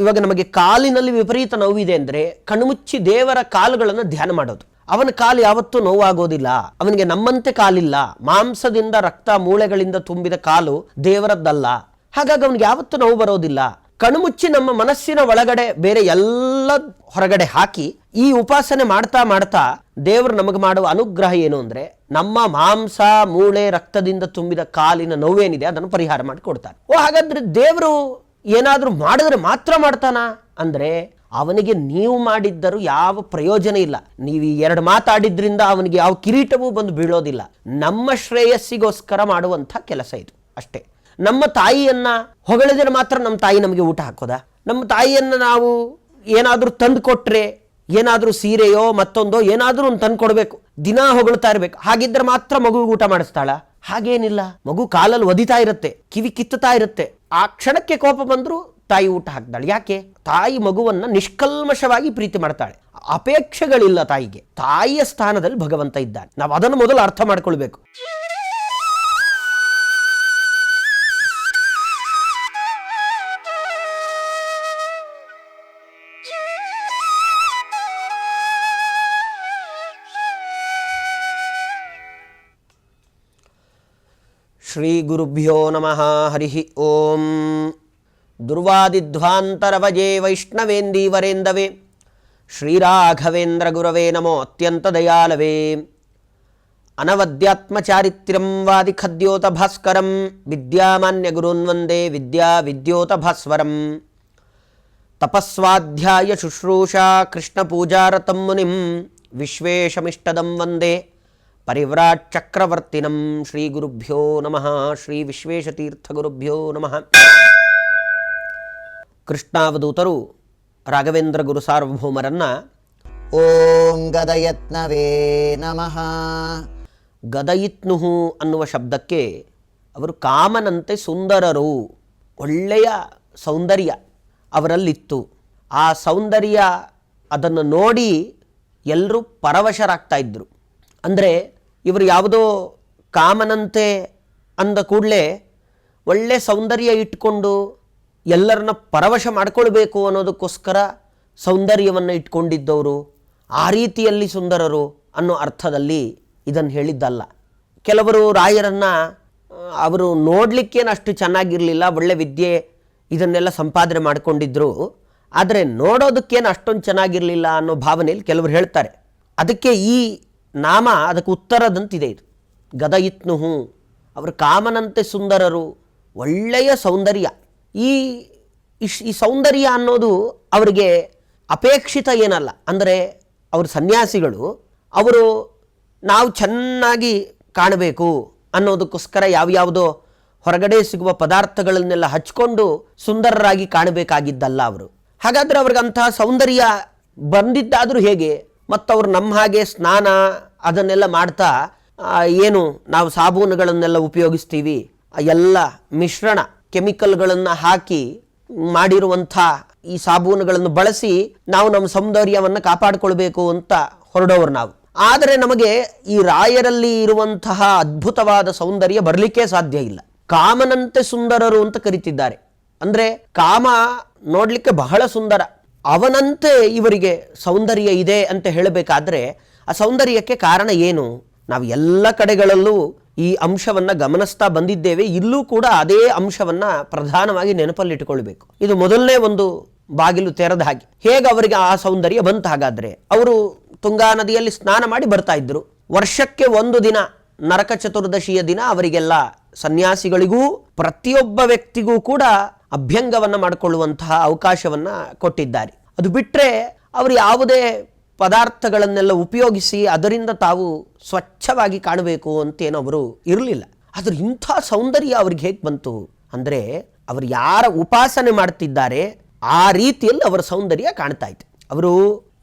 ಇವಾಗ ನಮಗೆ ಕಾಲಿನಲ್ಲಿ ವಿಪರೀತ ನೋವಿದೆ ಅಂದ್ರೆ ಕಣ್ಮುಚ್ಚಿ ದೇವರ ಕಾಲುಗಳನ್ನು ಧ್ಯಾನ ಮಾಡೋದು. ಅವನ ಕಾಲು ಯಾವತ್ತೂ ನೋವಾಗೋದಿಲ್ಲ. ಅವನಿಗೆ ನಮ್ಮಂತೆ ಕಾಲಿಲ್ಲ. ಮಾಂಸದಿಂದ ರಕ್ತ ಮೂಳೆಗಳಿಂದ ತುಂಬಿದ ಕಾಲು ದೇವರದ್ದಲ್ಲ. ಹಾಗಾಗಿ ಅವನಿಗೆ ಯಾವತ್ತೂ ನೋವು ಬರೋದಿಲ್ಲ. ಕಣ್ಮುಚ್ಚಿ ನಮ್ಮ ಮನಸ್ಸಿನ ಒಳಗಡೆ ಬೇರೆ ಎಲ್ಲ ಹೊರಗಡೆ ಹಾಕಿ ಈ ಉಪಾಸನೆ ಮಾಡ್ತಾ ಮಾಡ್ತಾ ದೇವರು ನಮಗೆ ಮಾಡುವ ಅನುಗ್ರಹ ಏನು ಅಂದ್ರೆ ನಮ್ಮ ಮಾಂಸ, ಮೂಳೆ, ರಕ್ತದಿಂದ ತುಂಬಿದ ಕಾಲಿನ ನೋವೇನಿದೆ, ಅದನ್ನು ಪರಿಹಾರ ಮಾಡಿ ಕೊಡ್ತಾರೆ. ಓ, ಹಾಗಾದ್ರೆ ದೇವರು ಏನಾದ್ರೂ ಮಾಡಿದ್ರೆ ಮಾತ್ರ ಮಾಡ್ತಾನ? ಅಂದರೆ ಅವನಿಗೆ ನೀವು ಮಾಡಿದ್ದರೂ ಯಾವ ಪ್ರಯೋಜನ ಇಲ್ಲ. ನೀವು ಎರಡು ಮಾತಾಡಿದ್ರಿಂದ ಅವನಿಗೆ ಯಾವ ಕಿರೀಟವೂ ಬಂದು ಬೀಳೋದಿಲ್ಲ. ನಮ್ಮ ಶ್ರೇಯಸ್ಸಿಗೋಸ್ಕರ ಮಾಡುವಂಥ ಕೆಲಸ ಇದು ಅಷ್ಟೇ. ನಮ್ಮ ತಾಯಿಯನ್ನ ಹೊಗಳಿದ್ರೆ ಮಾತ್ರ ನಮ್ಮ ತಾಯಿ ನಮಗೆ ಊಟ ಹಾಕೋದಾ? ನಮ್ಮ ತಾಯಿಯನ್ನು ನಾವು ಏನಾದರೂ ತಂದು ಕೊಟ್ಟರೆ ಏನಾದರೂ ಸೀರೆಯೋ ಮತ್ತೊಂದೋ ಏನಾದರೂ ಒಂದು ತಂದು ಕೊಡಬೇಕು ದಿನ ಹೊಗಳ್ತಾ ಇರಬೇಕು. ಹಾಗಿದ್ರೆ ಮಾತ್ರ ಮಗುವಿಗೆ ಊಟ ಮಾಡಿಸ್ತಾಳ? ಹಾಗೇನಿಲ್ಲ. ಮಗು ಕಾಲಲ್ಲಿ ಒದಿತಾ ಇರುತ್ತೆ, ಕಿವಿ ಕಿತ್ತುತ್ತಾ ಇರುತ್ತೆ. ಆ ಕ್ಷಣಕ್ಕೆ ಕೋಪ ಬಂದರೂ ತಾಯಿ ಊಟ ಹಾಕ್ತಾಳೆ ಯಾಕೆ? ತಾಯಿ ಮಗುವನ್ನ ನಿಷ್ಕಲ್ಮಶವಾಗಿ ಪ್ರೀತಿ ಮಾಡ್ತಾಳೆ. ಅಪೇಕ್ಷೆಗಳಿಲ್ಲ ತಾಯಿಗೆ. ತಾಯಿಯ ಸ್ಥಾನದಲ್ಲಿ ಭಗವಂತ ಇದ್ದಾನೆ. ನಾವು ಅದನ್ನು ಮೊದಲು ಅರ್ಥ ಮಾಡ್ಕೊಳ್ಬೇಕು. శ్రీగురుభ్యో నమ హరి ఓం దుర్వాదిధ్వాంతరవజే వైష్ణవేందీవరేందవే శ్రీరాఘవేంద్రగురవే నమో అత్యంత దయాలవే అనవద్యాత్మచారిత్ర్యం వాదిఖద్యోత భాస్కరం విద్యామాన్యగురున్ విద్యా విద్యోత భాస్వరం తపస్వాధ్యాయ శుశ్రూషా కృష్ణపూజారతం ముని విశ్వేషమిష్టదం వందే ಪರಿವ್ರಾಟ್ ಚಕ್ರವರ್ತಿನಂ ಶ್ರೀ ಗುರುಭ್ಯೋ ನಮಃ ಶ್ರೀ ವಿಶ್ವೇಶತೀರ್ಥ ಗುರುಭ್ಯೋ ನಮಃ ಕೃಷ್ಣಾವಧೂತರು ರಾಘವೇಂದ್ರ ಗುರು ಸಾರ್ವಭೌಮರನ್ನ ಓಂ ಗದಯತ್ನವೇ ನಮಃ ಗದಯಿತ್ನುಹು ಅನ್ನುವ ಶಬ್ದಕ್ಕೆ ಅವರು ಕಾಮನಂತೆ ಸುಂದರರು ಒಳ್ಳೆಯ ಸೌಂದರ್ಯ ಅವರಲ್ಲಿತ್ತು. ಆ ಸೌಂದರ್ಯ ಅದನ್ನು ನೋಡಿ ಎಲ್ಲರೂ ಪರವಶರಾಗ್ತಾ ಇದ್ದರು ಅಂದರೆ ಇವರು ಯಾವುದೋ ಕಾಮನಂತೆ ಅಂದ ಕೂಡಲೇ ಒಳ್ಳೆ ಸೌಂದರ್ಯ ಇಟ್ಕೊಂಡು ಎಲ್ಲರನ್ನ ಪರವಶ ಮಾಡಿಕೊಳ್ಬೇಕು ಅನ್ನೋದಕ್ಕೋಸ್ಕರ ಸೌಂದರ್ಯವನ್ನು ಇಟ್ಕೊಂಡಿದ್ದವರು ಆ ರೀತಿಯಲ್ಲಿ ಸುಂದರರು ಅನ್ನೋ ಅರ್ಥದಲ್ಲಿ ಇದನ್ನು ಹೇಳಿದ್ದಲ್ಲ. ಕೆಲವರು ರಾಯರನ್ನು ಅವರು ನೋಡಲಿಕ್ಕೇನು ಅಷ್ಟು ಚೆನ್ನಾಗಿರಲಿಲ್ಲ, ಒಳ್ಳೆ ವಿದ್ಯೆ ಇದನ್ನೆಲ್ಲ ಸಂಪಾದನೆ ಮಾಡಿಕೊಂಡಿದ್ದರು ಆದರೆ ನೋಡೋದಕ್ಕೇನು ಅಷ್ಟೊಂದು ಚೆನ್ನಾಗಿರಲಿಲ್ಲ ಅನ್ನೋ ಭಾವನೆಯಲ್ಲಿ ಕೆಲವರು ಹೇಳ್ತಾರೆ. ಅದಕ್ಕೆ ಈ ನಾಮ ಅದಕ್ಕೆ ಉತ್ತರದಂತಿದೆ ಇದು. ಗದಯಿತ್ನುಹು ಅವರು ಕಾಮನಂತೆ ಸುಂದರರು. ಒಳ್ಳೆಯ ಸೌಂದರ್ಯ. ಈ ಈ ಸೌಂದರ್ಯ ಅನ್ನೋದು ಅವರಿಗೆ ಅಪೇಕ್ಷಿತ ಏನಲ್ಲ. ಅಂದರೆ ಅವರು ಸನ್ಯಾಸಿಗಳು. ಅವರು ನಾವು ಚೆನ್ನಾಗಿ ಕಾಣಬೇಕು ಅನ್ನೋದಕ್ಕೋಸ್ಕರ ಯಾವ್ಯಾವುದೋ ಹೊರಗಡೆ ಸಿಗುವ ಪದಾರ್ಥಗಳನ್ನೆಲ್ಲ ಹಚ್ಕೊಂಡು ಸುಂದರರಾಗಿ ಕಾಣಬೇಕಾಗಿದ್ದಲ್ಲ ಅವರು. ಹಾಗಾದರೆ ಅವ್ರಿಗಂತಹ ಸೌಂದರ್ಯ ಬಂದಿದ್ದಾದರೂ ಹೇಗೆ? ಮತ್ತು ಅವರು ನಮ್ಮ ಹಾಗೆ ಸ್ನಾನ ಅದನ್ನೆಲ್ಲ ಮಾಡ್ತಾ ಏನು ನಾವು ಸಾಬೂನುಗಳನ್ನೆಲ್ಲ ಉಪಯೋಗಿಸ್ತೀವಿ. ಎಲ್ಲ ಮಿಶ್ರಣ ಕೆಮಿಕಲ್ಗಳನ್ನು ಹಾಕಿ ಮಾಡಿರುವಂಥ ಈ ಸಾಬೂನುಗಳನ್ನು ಬಳಸಿ ನಾವು ನಮ್ಮ ಸೌಂದರ್ಯವನ್ನು ಕಾಪಾಡಿಕೊಳ್ಬೇಕು ಅಂತ ಹೊರಡೋರು ನಾವು. ಆದರೆ ನಮಗೆ ಈ ರಾಯರಲ್ಲಿ ಇರುವಂತಹ ಅದ್ಭುತವಾದ ಸೌಂದರ್ಯ ಬರಲಿಕ್ಕೆ ಸಾಧ್ಯ ಇಲ್ಲ. ಕಾಮನಂತೆ ಸುಂದರರು ಅಂತ ಕರಿತಿದ್ದಾರೆ. ಅಂದರೆ ಕಾಮ ನೋಡಲಿಕ್ಕೆ ಬಹಳ ಸುಂದರ. ಅವನಂತೆ ಇವರಿಗೆ ಸೌಂದರ್ಯ ಇದೆ ಅಂತ ಹೇಳಬೇಕಾದ್ರೆ ಆ ಸೌಂದರ್ಯಕ್ಕೆ ಕಾರಣ ಏನು? ನಾವು ಎಲ್ಲ ಕಡೆಗಳಲ್ಲೂ ಈ ಅಂಶವನ್ನು ಗಮನಿಸ್ತಾ ಬಂದಿದ್ದೇವೆ. ಇಲ್ಲೂ ಕೂಡ ಅದೇ ಅಂಶವನ್ನು ಪ್ರಧಾನವಾಗಿ ನೆನಪಲ್ಲಿಟ್ಟುಕೊಳ್ಬೇಕು. ಇದು ಮೊದಲನೇ ಒಂದು ಬಾಗಿಲು ತೆರೆದ ಹಾಗೆ. ಹೇಗೆ ಅವರಿಗೆ ಆ ಸೌಂದರ್ಯ ಬಂತು? ಹಾಗಾದರೆ ಅವರು ತುಂಗಾ ನದಿಯಲ್ಲಿ ಸ್ನಾನ ಮಾಡಿ ಬರ್ತಾ ಇದ್ದರು ವರ್ಷಕ್ಕೆ ಒಂದು ದಿನ, ನರಕ ಚತುರ್ದಶಿಯ ದಿನ ಅವರಿಗೆಲ್ಲ ಸನ್ಯಾಸಿಗಳಿಗೂ ಪ್ರತಿಯೊಬ್ಬ ವ್ಯಕ್ತಿಗೂ ಕೂಡ ಅಭ್ಯಂಗವನ್ನ ಮಾಡಿಕೊಳ್ಳುವಂತಹ ಅವಕಾಶವನ್ನು ಕೊಟ್ಟಿದ್ದಾರೆ. ಅದು ಬಿಟ್ಟರೆ ಅವರು ಯಾವುದೇ ಪದಾರ್ಥಗಳನ್ನೆಲ್ಲ ಉಪಯೋಗಿಸಿ ಅದರಿಂದ ತಾವು ಸ್ವಚ್ಛವಾಗಿ ಕಾಣಬೇಕು ಅಂತೇನು ಅವರು ಇರಲಿಲ್ಲ. ಆದರೆ ಇಂಥ ಸೌಂದರ್ಯ ಅವ್ರಿಗೆ ಹೇಗೆ ಬಂತು ಅಂದರೆ ಅವರು ಯಾರ ಉಪಾಸನೆ ಮಾಡ್ತಿದ್ದಾರೆ ಆ ರೀತಿಯಲ್ಲಿ ಅವರ ಸೌಂದರ್ಯ ಕಾಣ್ತಾ ಇತ್ತು. ಅವರು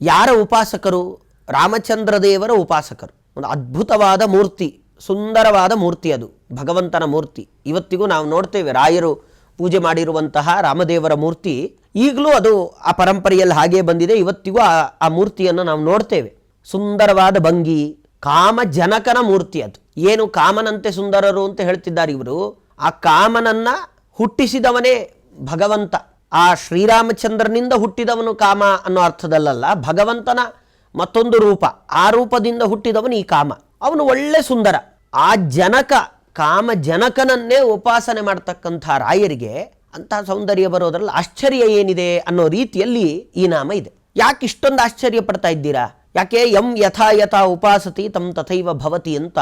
ಯಾರ ಉಪಾಸಕರು? ರಾಮಚಂದ್ರ ದೇವರ ಉಪಾಸಕರು. ಒಂದು ಅದ್ಭುತವಾದ ಮೂರ್ತಿ, ಸುಂದರವಾದ ಮೂರ್ತಿ ಅದು, ಭಗವಂತನ ಮೂರ್ತಿ. ಇವತ್ತಿಗೂ ನಾವು ನೋಡ್ತೇವೆ ರಾಯರು ಪೂಜೆ ಮಾಡಿರುವಂತಹ ರಾಮದೇವರ ಮೂರ್ತಿ, ಈಗಲೂ ಅದು ಆ ಪರಂಪರೆಯಲ್ಲಿ ಹಾಗೇ ಬಂದಿದೆ. ಇವತ್ತಿಗೂ ಆ ಆ ಮೂರ್ತಿಯನ್ನು ನಾವು ನೋಡ್ತೇವೆ. ಸುಂದರವಾದ ಭಂಗಿ, ಕಾಮಜನಕನ ಮೂರ್ತಿ ಅದು. ಏನು ಕಾಮನಂತೆ ಸುಂದರರು ಅಂತ ಹೇಳ್ತಿದ್ದಾರೆ ಇವರು. ಆ ಕಾಮನನ್ನ ಹುಟ್ಟಿಸಿದವನೇ ಭಗವಂತ. ಆ ಶ್ರೀರಾಮಚಂದ್ರನಿಂದ ಹುಟ್ಟಿದವನು ಕಾಮ ಅನ್ನೋ ಅರ್ಥದಲ್ಲಲ್ಲ, ಭಗವಂತನ ಮತ್ತೊಂದು ರೂಪ. ಆ ರೂಪದಿಂದ ಹುಟ್ಟಿದವನು ಈ ಕಾಮ. ಅವನು ಒಳ್ಳೆ ಸುಂದರ. ಆ ಜನಕ ಕಾಮ ಜನಕನನ್ನೇ ಉಪಾಸನೆ ಮಾಡ್ತಕ್ಕಂಥ ರಾಯರಿಗೆ ಅಂತಹ ಸೌಂದರ್ಯ ಬರೋದ್ರಲ್ಲಿ ಆಶ್ಚರ್ಯ ಏನಿದೆ ಅನ್ನೋ ರೀತಿಯಲ್ಲಿ ಈ ನಾಮ ಇದೆ. ಯಾಕೆ ಇಷ್ಟೊಂದು ಆಶ್ಚರ್ಯ ಪಡ್ತಾ ಇದ್ದೀರಾ? ಯಾಕೆ ಎಂ ಯಥಾ ಯಥಾ ಉಪಾಸತಿ ತಮ್ ತಥೈವ ಭವತಿ ಅಂತ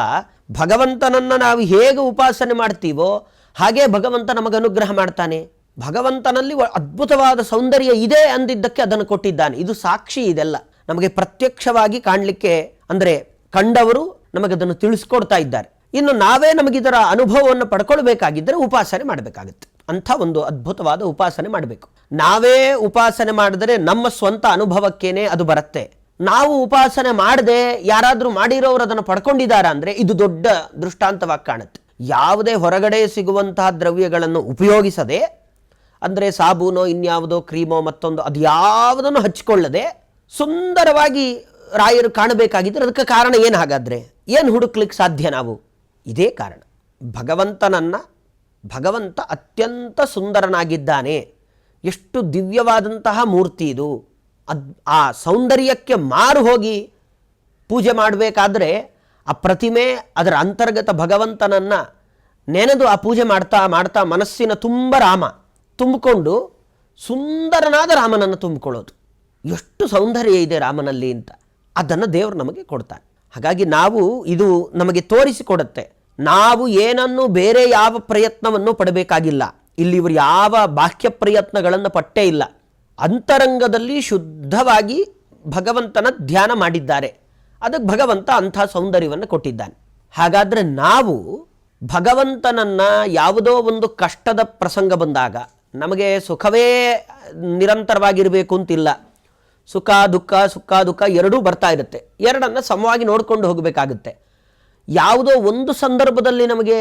ಭಗವಂತನನ್ನ ನಾವು ಹೇಗೆ ಉಪಾಸನೆ ಮಾಡ್ತೀವೋ ಹಾಗೆ ಭಗವಂತ ನಮಗೆ ಅನುಗ್ರಹ ಮಾಡ್ತಾನೆ. ಭಗವಂತನಲ್ಲಿ ಅದ್ಭುತವಾದ ಸೌಂದರ್ಯ ಇದೆ ಅಂದಿದ್ದಕ್ಕೆ ಅದನ್ನು ಕೊಟ್ಟಿದ್ದಾನೆ. ಇದು ಸಾಕ್ಷಿ ಇದೆಲ್ಲ. ನಮಗೆ ಪ್ರತ್ಯಕ್ಷವಾಗಿ ಕಾಣಲಿಕ್ಕೆ ಅಂದರೆ ಕಂಡವರು ನಮಗದನ್ನು ತಿಳಿಸ್ಕೊಡ್ತಾ ಇದ್ದಾರೆ. ಇನ್ನು ನಾವೇ ನಮಗಿದರ ಅನುಭವವನ್ನು ಪಡ್ಕೊಳ್ಬೇಕಾಗಿದ್ದರೆ ಉಪಾಸನೆ ಮಾಡಬೇಕಾಗುತ್ತೆ. ಅಂಥ ಒಂದು ಅದ್ಭುತವಾದ ಉಪಾಸನೆ ಮಾಡಬೇಕು. ನಾವೇ ಉಪಾಸನೆ ಮಾಡಿದರೆ ನಮ್ಮ ಸ್ವಂತ ಅನುಭವಕ್ಕೇನೆ ಅದು ಬರುತ್ತೆ. ನಾವು ಉಪಾಸನೆ ಮಾಡದೆ ಯಾರಾದರೂ ಮಾಡಿರೋರು ಅದನ್ನು ಪಡ್ಕೊಂಡಿದ್ದಾರೆ ಅಂದರೆ ಇದು ದೊಡ್ಡ ದೃಷ್ಟಾಂತವಾಗಿ ಕಾಣುತ್ತೆ. ಯಾವುದೇ ಹೊರಗಡೆ ಸಿಗುವಂತಹ ದ್ರವ್ಯಗಳನ್ನು ಉಪಯೋಗಿಸದೆ, ಅಂದರೆ ಸಾಬೂನೋ ಇನ್ಯಾವುದೋ ಕ್ರೀಮೋ ಮತ್ತೊಂದು ಅದು ಯಾವುದನ್ನು ಹಚ್ಕೊಳ್ಳದೆ ಸುಂದರವಾಗಿ ರಾಯರು ಕಾಣಬೇಕಾಗಿದ್ದರೆ ಅದಕ್ಕೆ ಕಾರಣ ಏನು ಹಾಗಾದರೆ? ಏನು ಹುಡುಕ್ಲಿಕ್ಕೆ ಸಾಧ್ಯ ನಾವು? ಇದೇ ಕಾರಣ. ಭಗವಂತನನ್ನು, ಭಗವಂತ ಅತ್ಯಂತ ಸುಂದರನಾಗಿದ್ದಾನೆ. ಎಷ್ಟು ದಿವ್ಯವಾದಂತಹ ಮೂರ್ತಿ ಇದು. ಅದ್, ಆ ಸೌಂದರ್ಯಕ್ಕೆ ಮಾರು ಹೋಗಿ ಪೂಜೆ ಮಾಡಬೇಕಾದ್ರೆ ಆ ಪ್ರತಿಮೆ ಅದರ ಅಂತರ್ಗತ ಭಗವಂತನನ್ನು ನೆನೆದು ಆ ಪೂಜೆ ಮಾಡ್ತಾ ಮಾಡ್ತಾ ಮನಸ್ಸಿನ ತುಂಬ ರಾಮ, ತುಂಬಿಕೊಂಡು ಸುಂದರನಾದ ರಾಮನನ್ನು ತುಂಬಿಕೊಳ್ಳೋದು. ಎಷ್ಟು ಸೌಂದರ್ಯ ಇದೆ ರಾಮನಲ್ಲಿ ಅಂತ. ಅದನ್ನು ದೇವರು ನಮಗೆ ಕೊಡ್ತಾನೆ ಹಾಗಾಗಿ ನಾವು ಇದು ನಮಗೆ ತೋರಿಸಿಕೊಡುತ್ತೆ ನಾವು ಏನನ್ನು ಬೇರೆ ಯಾವ ಪ್ರಯತ್ನವನ್ನು ಪಡಬೇಕಾಗಿಲ್ಲ. ಇಲ್ಲಿ ಇವರು ಯಾವ ಬಾಹ್ಯ ಪ್ರಯತ್ನಗಳನ್ನು ಪಟ್ಟೇ ಇಲ್ಲ. ಅಂತರಂಗದಲ್ಲಿ ಶುದ್ಧವಾಗಿ ಭಗವಂತನ ಧ್ಯಾನ ಮಾಡಿದ್ದಾರೆ. ಅದಕ್ಕೆ ಭಗವಂತ ಅಂಥ ಸೌಂದರ್ಯವನ್ನು ಕೊಟ್ಟಿದ್ದಾನೆ. ಹಾಗಾದರೆ ನಾವು ಭಗವಂತನನ್ನು ಯಾವುದೋ ಒಂದು ಕಷ್ಟದ ಪ್ರಸಂಗ ಬಂದಾಗ ನಮಗೆ ಸುಖವೇ ನಿರಂತರವಾಗಿರಬೇಕು ಅಂತಿಲ್ಲ. ಸುಖ, ದುಃಖ ಸುಖ, ದುಃಖ ಎರಡೂ ಬರ್ತಾ ಇರುತ್ತೆ. ಎರಡನ್ನು ಸಮವಾಗಿ ನೋಡ್ಕೊಂಡು ಹೋಗಬೇಕಾಗುತ್ತೆ. ಯಾವುದೋ ಒಂದು ಸಂದರ್ಭದಲ್ಲಿ ನಮಗೆ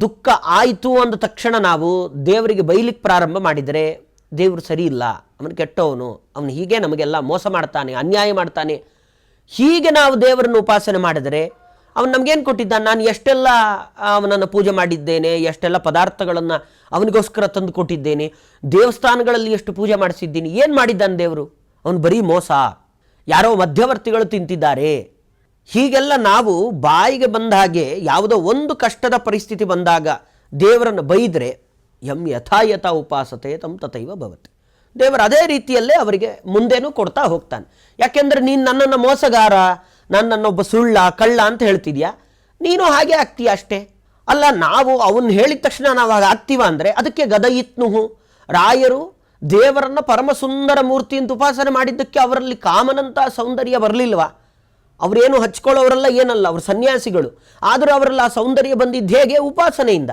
ದುಃಖ ಆಯಿತು ಅಂದ ತಕ್ಷಣ ನಾವು ದೇವರಿಗೆ ಬೈಲಿಕ್ಕೆ ಪ್ರಾರಂಭ ಮಾಡಿದರೆ ದೇವರು ಸರಿ ಇಲ್ಲ, ಅವನು ಕೆಟ್ಟವನು, ಅವನು ಹೀಗೆ ನಮಗೆಲ್ಲ ಮೋಸ ಮಾಡ್ತಾನೆ, ಅನ್ಯಾಯ ಮಾಡ್ತಾನೆ, ಹೀಗೆ ನಾವು ದೇವರನ್ನು ಉಪಾಸನೆ ಮಾಡಿದರೆ ಅವನು ನಮಗೇನು ಕೊಟ್ಟಿದ್ದಾನೆ? ನಾನು ಎಷ್ಟೆಲ್ಲ ಅವನನ್ನು ಪೂಜೆ ಮಾಡಿದ್ದೇನೆ, ಎಷ್ಟೆಲ್ಲ ಪದಾರ್ಥಗಳನ್ನು ಅವನಿಗೋಸ್ಕರ ತಂದು ಕೊಟ್ಟಿದ್ದೇನೆ, ದೇವಸ್ಥಾನಗಳಲ್ಲಿ ಎಷ್ಟು ಪೂಜೆ ಮಾಡಿಸಿದ್ದೀನಿ, ಏನು ಮಾಡಿದ್ದಾನೆ ದೇವರು? ಅವನು ಬರೀ ಮೋಸ. ಯಾರೋ ಮಧ್ಯವರ್ತಿಗಳು ತಿಂತಿದ್ದಾರೆ. ಹೀಗೆಲ್ಲ ನಾವು ಬಾಯಿಗೆ ಬಂದ ಹಾಗೆ ಯಾವುದೋ ಒಂದು ಕಷ್ಟದ ಪರಿಸ್ಥಿತಿ ಬಂದಾಗ ದೇವರನ್ನು ಬೈದರೆ ಎಂ ಯಥಾಯಥ ಉಪಾಸತೆ ತಮ್ಮ ತಥೈವ ಭವತಿ. ದೇವರು ಅದೇ ರೀತಿಯಲ್ಲೇ ಅವರಿಗೆ ಮುಂದೇನೂ ಕೊಡ್ತಾ ಹೋಗ್ತಾನೆ. ಯಾಕೆಂದರೆ ನೀನು ನನ್ನನ್ನು ಮೋಸಗಾರ, ನನ್ನನ್ನೊಬ್ಬ ಸುಳ್ಳ, ಕಳ್ಳ ಅಂತ ಹೇಳ್ತಿದ್ಯಾ? ನೀನು ಹಾಗೆ ಆಗ್ತೀಯ ಅಷ್ಟೇ. ಅಲ್ಲ, ನಾವು ಅವನು ಹೇಳಿದ ತಕ್ಷಣ ನಾವು ಹಾಗೆ ಆಗ್ತೀವ ಅಂದರೆ ಅದಕ್ಕೆ ಗದಯಿತ್ನುಹು ರಾಯರು ದೇವರನ್ನು ಪರಮ ಸುಂದರ ಮೂರ್ತಿ ಅಂತ ಉಪಾಸನೆ ಮಾಡಿದ್ದಕ್ಕೆ ಅವರಲ್ಲಿ ಕಾಮನಂತ ಸೌಂದರ್ಯ ಬರಲಿಲ್ವಾ? ಅವರೇನು ಹಚ್ಕೊಳ್ಳೋರಲ್ಲ, ಏನಲ್ಲ, ಅವರು ಸನ್ಯಾಸಿಗಳು. ಆದರೂ ಅವರಲ್ಲ ಆ ಸೌಂದರ್ಯ ಬಂದಿದ್ದು ಹೇಗೆ? ಉಪಾಸನೆಯಿಂದ.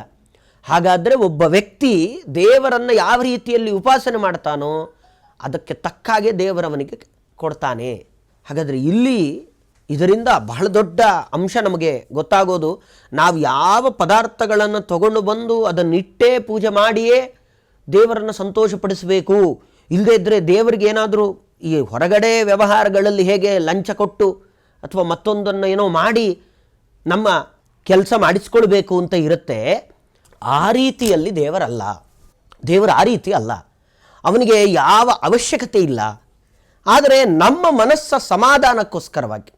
ಹಾಗಾದರೆ ಒಬ್ಬ ವ್ಯಕ್ತಿ ದೇವರನ್ನು ಯಾವ ರೀತಿಯಲ್ಲಿ ಉಪಾಸನೆ ಮಾಡ್ತಾನೋ, ಅದಕ್ಕೆ ತಕ್ಕ ಹಾಗೆ ದೇವರವನಿಗೆ ಕೊಡ್ತಾನೆ. ಹಾಗಾದರೆ ಇಲ್ಲಿ ಇದರಿಂದ ಬಹಳ ದೊಡ್ಡ ಅಂಶ ನಮಗೆ ಗೊತ್ತಾಗೋದು, ನಾವು ಯಾವ ಪದಾರ್ಥಗಳನ್ನು ತಗೊಂಡು ಬಂದು ಅದನ್ನಿಟ್ಟೇ ಪೂಜೆ ಮಾಡಿಯೇ ದೇವರನ್ನು ಸಂತೋಷಪಡಿಸಬೇಕು. ಇಲ್ಲದೇ ಇದ್ದರೆ ದೇವರಿಗೆ ಏನಾದರೂ ಈ ಹೊರಗಡೆ ವ್ಯವಹಾರಗಳಲ್ಲಿ ಹೇಗೆ ಲಂಚ ಕೊಟ್ಟು ಅಥವಾ ಮತ್ತೊಂದನ್ನು ಏನೋ ಮಾಡಿ ನಮ್ಮ ಕೆಲಸ ಮಾಡಿಸ್ಕೊಳ್ಬೇಕು ಅಂತ ಇರುತ್ತೆ, ಆ ರೀತಿಯಲ್ಲಿ ದೇವರಲ್ಲ. ದೇವರು ಆ ರೀತಿ ಅಲ್ಲ. ಅವನಿಗೆ ಯಾವ ಅವಶ್ಯಕತೆ ಇಲ್ಲ. ಆದರೆ ನಮ್ಮ ಮನಸ್ಸ ಸಮಾಧಾನಕ್ಕೋಸ್ಕರವಾಗಿ,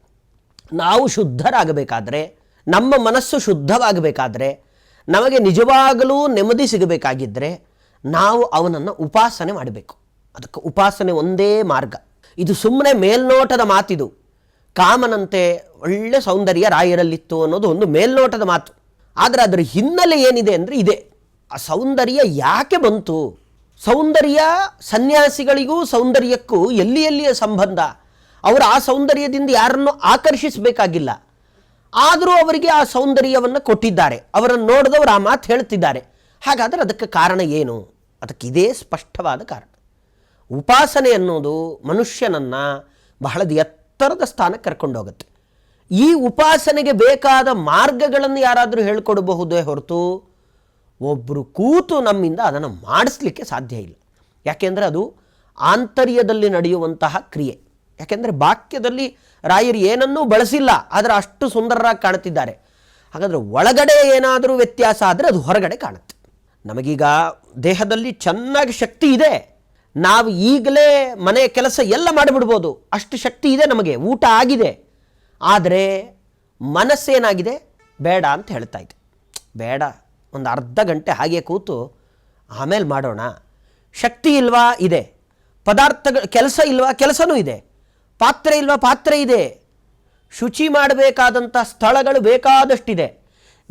ನಾವು ಶುದ್ಧರಾಗಬೇಕಾದರೆ, ನಮ್ಮ ಮನಸ್ಸು ಶುದ್ಧವಾಗಬೇಕಾದರೆ, ನಮಗೆ ನಿಜವಾಗಲೂ ನೆಮ್ಮದಿ ಸಿಗಬೇಕಾಗಿದ್ದರೆ ನಾವು ಅವನನ್ನು ಉಪಾಸನೆ ಮಾಡಬೇಕು. ಅದಕ್ಕೆ ಉಪಾಸನೆ ಒಂದೇ ಮಾರ್ಗ. ಇದು ಸುಮ್ಮನೆ ಮೇಲ್ನೋಟದ ಮಾತಿದು. ಕಾಮನಂತೆ ಒಳ್ಳೆ ಸೌಂದರ್ಯ ರಾಯರಲ್ಲಿತ್ತು ಅನ್ನೋದು ಒಂದು ಮೇಲ್ನೋಟದ ಮಾತು. ಆದರೆ ಅದರ ಹಿನ್ನೆಲೆ ಏನಿದೆ ಅಂದರೆ ಇದೆ. ಆ ಸೌಂದರ್ಯ ಯಾಕೆ ಬಂತು? ಸೌಂದರ್ಯ ಸನ್ಯಾಸಿಗಳಿಗೂ ಸೌಂದರ್ಯಕ್ಕೂ ಎಲ್ಲಿ ಎಲ್ಲಿಯ ಸಂಬಂಧ? ಅವರು ಆ ಸೌಂದರ್ಯದಿಂದ ಯಾರನ್ನು ಆಕರ್ಷಿಸಬೇಕಾಗಿಲ್ಲ. ಆದರೂ ಅವರಿಗೆ ಆ ಸೌಂದರ್ಯವನ್ನು ಕೊಟ್ಟಿದ್ದಾರೆ. ಅವರನ್ನು ನೋಡಿದವರು ಆ ಮಾತು ಹೇಳ್ತಿದ್ದಾರೆ. ಹಾಗಾದರೆ ಅದಕ್ಕೆ ಕಾರಣ ಏನು? ಅದಕ್ಕೆ ಇದೇ ಸ್ಪಷ್ಟವಾದ ಕಾರಣ. ಉಪಾಸನೆ ಅನ್ನೋದು ಮನುಷ್ಯನನ್ನು ಬಹಳ ಎತ್ತರದ ಸ್ಥಾನಕ್ಕೆ ಕರ್ಕೊಂಡೋಗುತ್ತೆ ಈ ಉಪಾಸನೆಗೆ ಬೇಕಾದ ಮಾರ್ಗಗಳನ್ನು ಯಾರಾದರೂ ಹೇಳ್ಕೊಡಬಹುದೇ ಹೊರತು ಒಬ್ಬರು ಕೂತು ನಮ್ಮಿಂದ ಅದನ್ನು ಮಾಡಿಸ್ಲಿಕ್ಕೆ ಸಾಧ್ಯ ಇಲ್ಲ. ಯಾಕೆಂದರೆ ಅದು ಆಂತರ್ಯದಲ್ಲಿ ನಡೆಯುವಂತಹ ಕ್ರಿಯೆ. ಯಾಕೆಂದರೆ ಬಾಕ್ಯದಲ್ಲಿ ರಾಯರು ಏನನ್ನೂ ಬಳಸಿಲ್ಲ, ಆದರೆ ಅಷ್ಟು ಸುಂದರರಾಗಿ ಕಾಣುತ್ತಿದ್ದಾರೆ. ಹಾಗಾದರೆ ಒಳಗಡೆ ಏನಾದರೂ ವ್ಯತ್ಯಾಸ ಆದರೆ ಅದು ಹೊರಗಡೆ ಕಾಣುತ್ತೆ. ನಮಗೀಗ ದೇಹದಲ್ಲಿ ಚೆನ್ನಾಗಿ ಶಕ್ತಿ ಇದೆ. ನಾವು ಈಗಲೇ ಮನೆ ಕೆಲಸ ಎಲ್ಲ ಮಾಡಿಬಿಡ್ಬೋದು. ಅಷ್ಟು ಶಕ್ತಿ ಇದೆ ನಮಗೆ, ಊಟ ಆಗಿದೆ. ಆದರೆ ಮನಸ್ಸೇನಾಗಿದೆ? ಬೇಡ ಅಂತ ಹೇಳ್ತಾ ಇದೆ ಬೇಡ, ಒಂದು ಅರ್ಧ ಗಂಟೆ ಹಾಗೆ ಕೂತು ಆಮೇಲೆ ಮಾಡೋಣ. ಶಕ್ತಿ ಇಲ್ವಾ? ಇದೆ. ಪದಾರ್ಥಗಳು, ಕೆಲಸ ಇಲ್ವಾ? ಕೆಲಸನೂ ಇದೆ. ಪಾತ್ರೆ ಇಲ್ವಾ? ಪಾತ್ರೆ ಇದೆ. ಶುಚಿ ಮಾಡಬೇಕಾದಂಥ ಸ್ಥಳಗಳು ಬೇಕಾದಷ್ಟಿದೆ.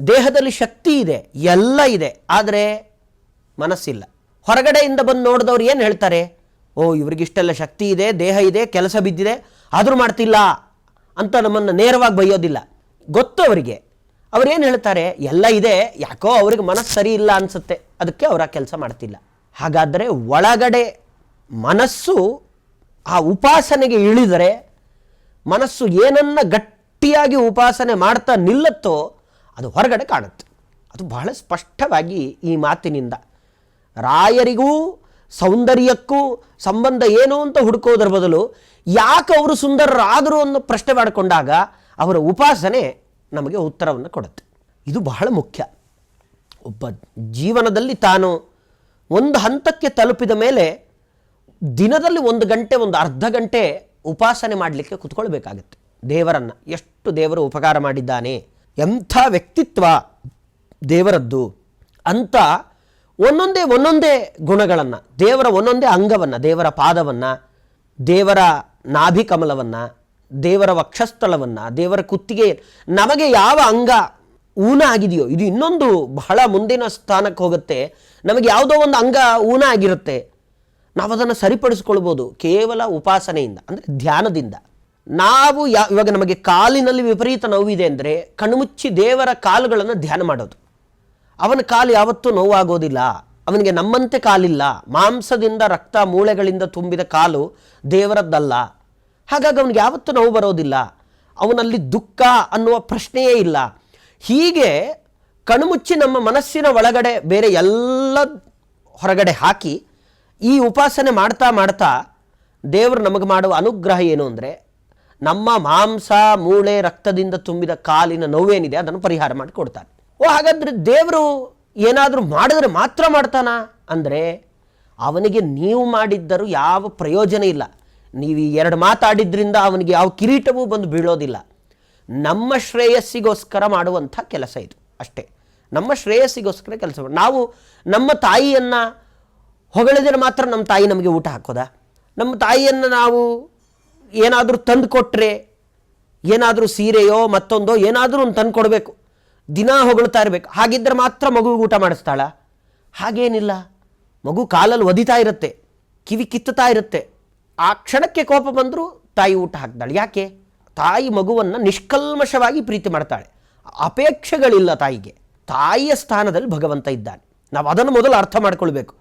ದೇಹದಲ್ಲಿ ಶಕ್ತಿ ಇದೆ. ಎಲ್ಲ ಇದೆ. ಆದರೆ ಮನಸ್ಸಿಲ್ಲ. ಹೊರಗಡೆಯಿಂದ ಬಂದು ನೋಡಿದವ್ರು ಏನು ಹೇಳ್ತಾರೆ? ಓ, ಇವ್ರಿಗಿಷ್ಟೆಲ್ಲ ಶಕ್ತಿ ಇದೆ, ದೇಹ ಇದೆ, ಕೆಲಸ ಬಿದ್ದಿದೆ, ಆದರೂ ಮಾಡ್ತಿಲ್ಲ ಅಂತ ನಮ್ಮನ್ನು ನೇರವಾಗಿ ಬೈಯೋದಿಲ್ಲ. ಗೊತ್ತು ಅವರಿಗೆ. ಅವ್ರೇನು ಹೇಳ್ತಾರೆ? ಎಲ್ಲ ಇದೆ, ಯಾಕೋ ಅವ್ರಿಗೆ ಮನಸ್ಸು ಸರಿ ಇಲ್ಲ ಅನಿಸುತ್ತೆ. ಅದಕ್ಕೆ ಅವರ ಕೆಲಸ ಮಾಡ್ತಿಲ್ಲ. ಹಾಗಾದರೆ ಒಳಗಡೆ ಮನಸ್ಸು ಆ ಉಪಾಸನೆಗೆ ಇಳಿದರೆ, ಮನಸ್ಸು ಏನನ್ನ ಗಟ್ಟಿಯಾಗಿ ಉಪಾಸನೆ ಮಾಡ್ತಾ ನಿಲ್ಲತ್ತೋ ಅದು ಹೊರಗಡೆ ಕಾಣುತ್ತೆ. ಅದು ಬಹಳ ಸ್ಪಷ್ಟವಾಗಿ ಈ ಮಾತಿನಿಂದ. ರಾಯರಿಗೂ ಸೌಂದರ್ಯಕ್ಕೂ ಸಂಬಂಧ ಏನು ಅಂತ ಹುಡುಕೋದ್ರ ಬದಲು ಯಾಕೆ ಅವರು ಸುಂದರರಾದರು ಅನ್ನೋ ಪ್ರಶ್ನೆ ಮಾಡಿಕೊಂಡಾಗ ಅವರ ಉಪಾಸನೆ ನಮಗೆ ಉತ್ತರವನ್ನು ಕೊಡುತ್ತೆ. ಇದು ಬಹಳ ಮುಖ್ಯ. ಒಬ್ಬ ಜೀವನದಲ್ಲಿ ತಾನು ಒಂದು ಹಂತಕ್ಕೆ ತಲುಪಿದ ಮೇಲೆ ದಿನದಲ್ಲಿ ಒಂದು ಗಂಟೆ, ಒಂದು ಅರ್ಧ ಗಂಟೆ ಉಪಾಸನೆ ಮಾಡಲಿಕ್ಕೆ ಕುತ್ಕೊಳ್ಬೇಕಾಗತ್ತೆ. ದೇವರನ್ನು ಎಷ್ಟು ದೇವರು ಉಪಕಾರ ಮಾಡಿದ್ದಾನೆ, ಎಂಥ ವ್ಯಕ್ತಿತ್ವ ದೇವರದ್ದು ಅಂತ ಒಂದೊಂದೇ ಒಂದೊಂದೇ ಗುಣಗಳನ್ನು, ದೇವರ ಒಂದೊಂದೇ ಅಂಗವನ್ನು, ದೇವರ ಪಾದವನ್ನು, ದೇವರ ನಾಭಿ ಕಮಲವನ್ನು, ದೇವರ ವಕ್ಷಸ್ಥಳವನ್ನು, ದೇವರ ಕುತ್ತಿಗೆ, ನಮಗೆ ಯಾವ ಅಂಗ ಊನ ಆಗಿದೆಯೋ, ಇದು ಇನ್ನೊಂದು ಬಹಳ ಮುಂದಿನ ಸ್ಥಾನಕ್ಕೆ ಹೋಗುತ್ತೆ. ನಮಗೆ ಯಾವುದೋ ಒಂದು ಅಂಗ ಊನ ಆಗಿರುತ್ತೆ. ನಾವು ಅದನ್ನು ಸರಿಪಡಿಸ್ಕೊಳ್ಬೋದು ಕೇವಲ ಉಪಾಸನೆಯಿಂದ, ಅಂದರೆ ಧ್ಯಾನದಿಂದ. ನಾವು ಯಾ, ಇವಾಗ ನಮಗೆ ಕಾಲಿನಲ್ಲಿ ವಿಪರೀತ ನೋವಿದೆ ಅಂದರೆ ಕಣ್ಮುಚ್ಚಿ ದೇವರ ಕಾಲುಗಳನ್ನು ಧ್ಯಾನ ಮಾಡೋದು. ಅವನ ಕಾಲು ಯಾವತ್ತೂ ನೋವಾಗೋದಿಲ್ಲ, ಅವನಿಗೆ ನಮ್ಮಂತೆ ಕಾಲಿಲ್ಲ, ಮಾಂಸದಿಂದ ರಕ್ತ ಮೂಳೆಗಳಿಂದ ತುಂಬಿದ ಕಾಲು ದೇವರದ್ದಲ್ಲ. ಹಾಗಾಗಿ ಅವನಿಗೆ ಯಾವತ್ತೂ ನೋವು ಬರೋದಿಲ್ಲ, ಅವನಲ್ಲಿ ದುಃಖ ಅನ್ನುವ ಪ್ರಶ್ನೆಯೇ ಇಲ್ಲ. ಹೀಗೆ ಕಣ್ಮುಚ್ಚಿ ನಮ್ಮ ಮನಸ್ಸಿನ ಒಳಗಡೆ ಬೇರೆ ಎಲ್ಲ ಹೊರಗಡೆ ಹಾಕಿ ಈ ಉಪಾಸನೆ ಮಾಡ್ತಾ ಮಾಡ್ತಾ ದೇವರು ನಮಗೆ ಮಾಡುವ ಅನುಗ್ರಹ ಏನು ಅಂದರೆ ನಮ್ಮ ಮಾಂಸ, ಮೂಳೆ, ರಕ್ತದಿಂದ ತುಂಬಿದ ಕಾಲಿನ ನೋವೇನಿದೆ, ಅದನ್ನು ಪರಿಹಾರ ಮಾಡಿ ಕೊಡ್ತಾನೆ ಓ, ಹಾಗಾದರೆ ದೇವರು ಏನಾದರೂ ಮಾಡಿದ್ರೆ ಮಾತ್ರ ಮಾಡ್ತಾನಾ? ಅಂದರೆ ಅವನಿಗೆ ನೀವು ಮಾಡಿದ್ದರೂ ಯಾವ ಪ್ರಯೋಜನ ಇಲ್ಲ. ನೀವು ಈ ಎರಡು ಮಾತಾಡಿದ್ರಿಂದ ಅವನಿಗೆ ಯಾವ ಕಿರೀಟವೂ ಬಂದು ಬೀಳೋದಿಲ್ಲ. ನಮ್ಮ ಶ್ರೇಯಸ್ಸಿಗೋಸ್ಕರ ಮಾಡುವಂಥ ಕೆಲಸ ಇದು ಅಷ್ಟೇ. ನಮ್ಮ ಶ್ರೇಯಸ್ಸಿಗೋಸ್ಕರ ಕೆಲಸ ನಾವು ನಮ್ಮ ತಾಯಿಯನ್ನು ಹೊಗಳಿದ್ರೆ ಮಾತ್ರ ನಮ್ಮ ತಾಯಿ ನಮಗೆ ಊಟ ಹಾಕೋದಾ? ನಮ್ಮ ತಾಯಿಯನ್ನು ನಾವು ಏನಾದರೂ ತಂದು ಕೊಟ್ಟರೆ ಏನಾದರೂ ಸೀರೆಯೋ ಮತ್ತೊಂದೋ ಏನಾದರೂ ಒಂದು ತಂದು ಕೊಡಬೇಕು ದಿನ ಹೊಗಳ್ತಾ ಇರಬೇಕು. ಹಾಗಿದ್ದರೆ ಮಾತ್ರ ಮಗುವಿಗೆ ಊಟ ಮಾಡಿಸ್ತಾಳ. ಹಾಗೇನಿಲ್ಲ. ಮಗು ಕಾಲಲ್ಲಿ ಒದಿತಾ ಇರುತ್ತೆ. ಕಿವಿ ಕಿತ್ತುತ್ತಾ ಇರುತ್ತೆ. ಆ ಕ್ಷಣಕ್ಕೆ ಕೋಪ ಬಂದರೂ ತಾಯಿ ಊಟ ಹಾಕ್ತಾಳೆ ಯಾಕೆ? ತಾಯಿ ಮಗುವನ್ನು ನಿಷ್ಕಲ್ಮಶವಾಗಿ ಪ್ರೀತಿ ಮಾಡ್ತಾಳೆ. ಅಪೇಕ್ಷೆಗಳಿಲ್ಲ ತಾಯಿಗೆ. ತಾಯಿಯ ಸ್ಥಾನದಲ್ಲಿ ಭಗವಂತ ಇದ್ದಾನೆ. ನಾವು ಅದನ್ನು ಮೊದಲು ಅರ್ಥ ಮಾಡ್ಕೊಳ್ಬೇಕು.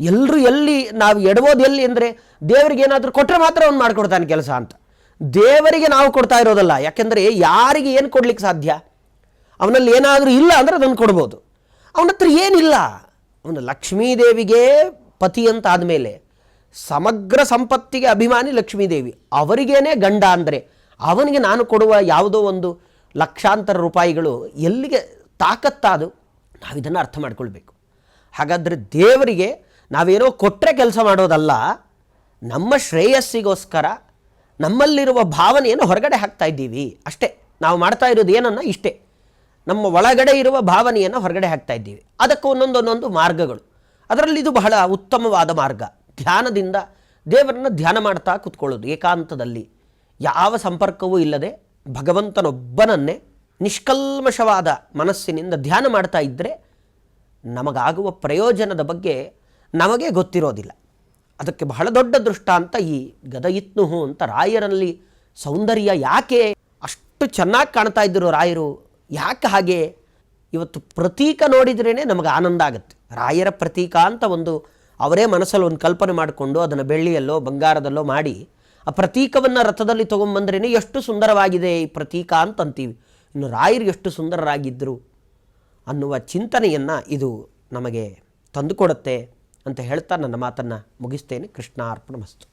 ಎಲ್ಲರೂ ಎಲ್ಲಿ, ನಾವು ಎಡವೋದು ಎಲ್ಲಿ ಅಂದರೆ ದೇವರಿಗೆ ಏನಾದರೂ ಕೊಟ್ಟರೆ ಮಾತ್ರ ಅವ್ನು ಮಾಡಿಕೊಡ್ತಾನೆ ಕೆಲಸ ಅಂತ. ದೇವರಿಗೆ ನಾವು ಕೊಡ್ತಾ ಇರೋದಲ್ಲ. ಯಾಕೆಂದರೆ ಯಾರಿಗೆ ಏನು ಕೊಡ್ಲಿಕ್ಕೆ ಸಾಧ್ಯ? ಅವನಲ್ಲಿ ಏನಾದರೂ ಇಲ್ಲ ಅಂದರೆ ಅದನ್ನು ಕೊಡ್ಬೋದು. ಅವನ ಹತ್ರ ಏನಿಲ್ಲ. ಅವನು ಲಕ್ಷ್ಮೀದೇವಿಗೆ ಪತಿ ಅಂತ ಆದಮೇಲೆ ಸಮಗ್ರ ಸಂಪತ್ತಿಗೆ ಅಭಿಮಾನಿ ಲಕ್ಷ್ಮೀದೇವಿ. ಅವರಿಗೇನೆ ಗಂಡ ಅಂದರೆ ಅವನಿಗೆ ನಾನು ಕೊಡುವ ಯಾವುದೋ ಒಂದು ಲಕ್ಷಾಂತರ ರೂಪಾಯಿಗಳು ಎಲ್ಲಿಗೆ ತಾಕತ್ತಾದು? ನಾವು ಇದನ್ನು ಅರ್ಥ ಮಾಡ್ಕೊಳ್ಬೇಕು. ಹಾಗಾದರೆ ದೇವರಿಗೆ ನಾವೇನೋ ಕೊಟ್ಟರೆ ಕೆಲಸ ಮಾಡೋದಲ್ಲ, ನಮ್ಮ ಶ್ರೇಯಸ್ಸಿಗೋಸ್ಕರ ನಮ್ಮಲ್ಲಿರುವ ಭಾವನೆಯನ್ನು ಹೊರಗಡೆ ಹಾಕ್ತಾ ಇದ್ದೀವಿ. ಅಷ್ಟೇ. ನಾವು ಮಾಡ್ತಾ ಇರೋದು ಏನನ್ನ? ಇಷ್ಟೇ. ನಮ್ಮ ಒಳಗಡೆ ಇರುವ ಭಾವನೆಯನ್ನು ಹೊರಗಡೆ ಹಾಕ್ತಾ ಇದ್ದೀವಿ. ಅದಕ್ಕೆ ಒಂದೊಂದು ಒಂದೊಂದು ಮಾರ್ಗಗಳು. ಅದರಲ್ಲಿ ಇದು ಬಹಳ ಉತ್ತಮವಾದ ಮಾರ್ಗ. ಧ್ಯಾನದಿಂದ ದೇವರನ್ನು ಧ್ಯಾನ ಮಾಡ್ತಾ ಕೂತ್ಕೊಳ್ಳೋದು. ಏಕಾಂತದಲ್ಲಿ ಯಾವ ಸಂಪರ್ಕವೂ ಇಲ್ಲದೆ ಭಗವಂತನೊಬ್ಬನನ್ನೇ ನಿಷ್ಕಲ್ಮಶವಾದ ಮನಸ್ಸಿನಿಂದ ಧ್ಯಾನ ಮಾಡ್ತಾ ಇದ್ದರೆ ನಮಗಾಗುವ ಪ್ರಯೋಜನದ ಬಗ್ಗೆ ನಮಗೆ ಗೊತ್ತಿರೋದಿಲ್ಲ. ಅದಕ್ಕೆ ಬಹಳ ದೊಡ್ಡ ದೃಷ್ಟಾಂತ ಈ ಗದಯಿತ್ನುಹು ಅಂತ ರಾಯರಲ್ಲಿ ಸೌಂದರ್ಯ ಯಾಕೆ ಅಷ್ಟು ಚೆನ್ನಾಗಿ ಕಾಣ್ತಾ ಇದ್ದರು ರಾಯರು ಯಾಕೆ ಹಾಗೆ? ಇವತ್ತು ಪ್ರತೀಕ ನೋಡಿದ್ರೇ ನಮಗೆ ಆನಂದ ಆಗುತ್ತೆ. ರಾಯರ ಪ್ರತೀಕ ಅಂತ ಒಂದು ಅವರೇ ಮನಸ್ಸಲ್ಲಿ ಒಂದು ಕಲ್ಪನೆ ಮಾಡಿಕೊಂಡು ಅದನ್ನು ಬೆಳ್ಳಿಯಲ್ಲೋ, ಬಂಗಾರದಲ್ಲೋ ಮಾಡಿ ಆ ಪ್ರತೀಕವನ್ನು ರಥದಲ್ಲಿ ತೊಗೊಂಬಂದ್ರೇ ಎಷ್ಟು ಸುಂದರವಾಗಿದೆ ಈ ಪ್ರತೀಕ ಅಂತಂತೀವಿ. ಇನ್ನು ರಾಯರು ಎಷ್ಟು ಸುಂದರರಾಗಿದ್ದರು ಅನ್ನುವ ಚಿಂತನೆಯನ್ನು ಇದು ನಮಗೆ ತಂದುಕೊಡುತ್ತೆ ಅಂತ ಹೇಳ್ತಾ ನನ್ನ ಮಾತನ್ನು ಮುಗಿಸ್ತೇನೆ. ಕೃಷ್ಣ ಅರ್ಪಣ ಮಸ್ತು